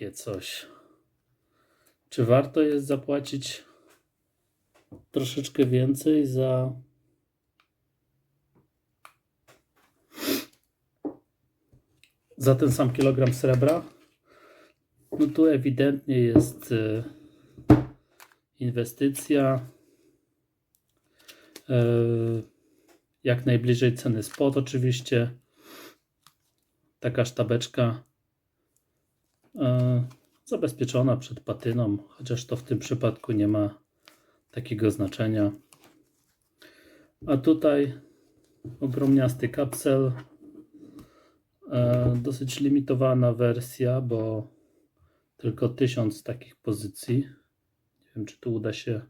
takie coś. Czy warto jest zapłacić troszeczkę więcej za za ten sam kilogram srebra? No tu ewidentnie jest e, inwestycja. E, jak najbliżej ceny spot oczywiście. Taka sztabeczka zabezpieczona przed patyną, chociaż to w tym przypadku nie ma takiego znaczenia. A tutaj ogromniasty kapsel. E, dosyć limitowana wersja, bo tylko 1000 takich pozycji. Nie wiem, czy tu uda się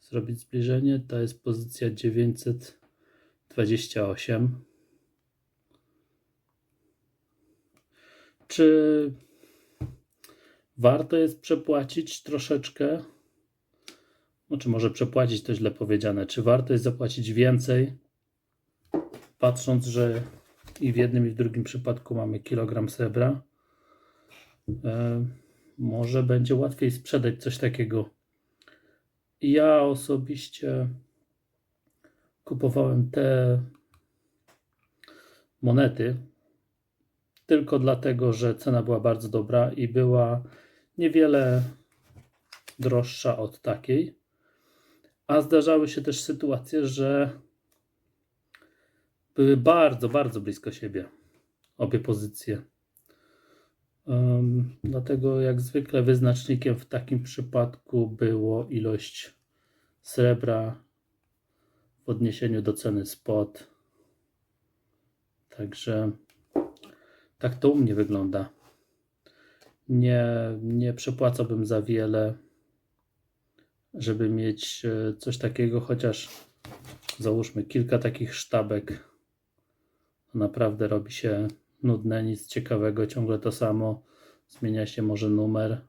zrobić zbliżenie. To jest pozycja 928. Czy warto jest przepłacić troszeczkę? Znaczy, może przepłacić to źle powiedziane. Czy warto jest zapłacić więcej, patrząc, że i w jednym, i w drugim przypadku mamy kilogram srebra? E, może będzie łatwiej sprzedać coś takiego. Ja osobiście kupowałem te monety tylko dlatego, że cena była bardzo dobra i była niewiele droższa od takiej. A zdarzały się też sytuacje, że były bardzo, bardzo blisko siebie obie pozycje. Um, dlatego jak zwykle wyznacznikiem w takim przypadku było ilość srebra w odniesieniu do ceny spot. Także tak to u mnie wygląda. Nie, nie przepłacałbym za wiele, żeby mieć e, coś takiego, chociaż załóżmy kilka takich sztabek. Naprawdę robi się nudne, nic ciekawego, ciągle to samo. Zmienia się może numer.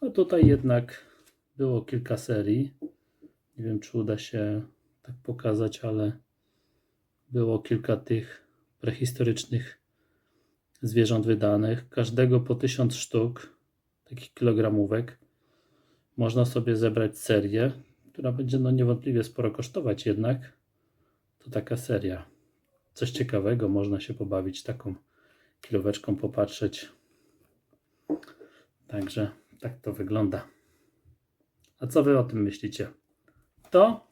A tutaj jednak było kilka serii. Nie wiem, czy uda się tak pokazać, ale było kilka tych prehistorycznych zwierząt wydanych. Każdego po 1000 sztuk, takich kilogramówek. Można sobie zebrać serię, która będzie no niewątpliwie sporo kosztować jednak. To taka seria coś ciekawego, można się pobawić taką kilóweczką, popatrzeć. Także tak to wygląda. A co wy o tym myślicie? To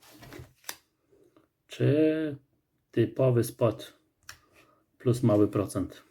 czy typowy spot plus mały procent?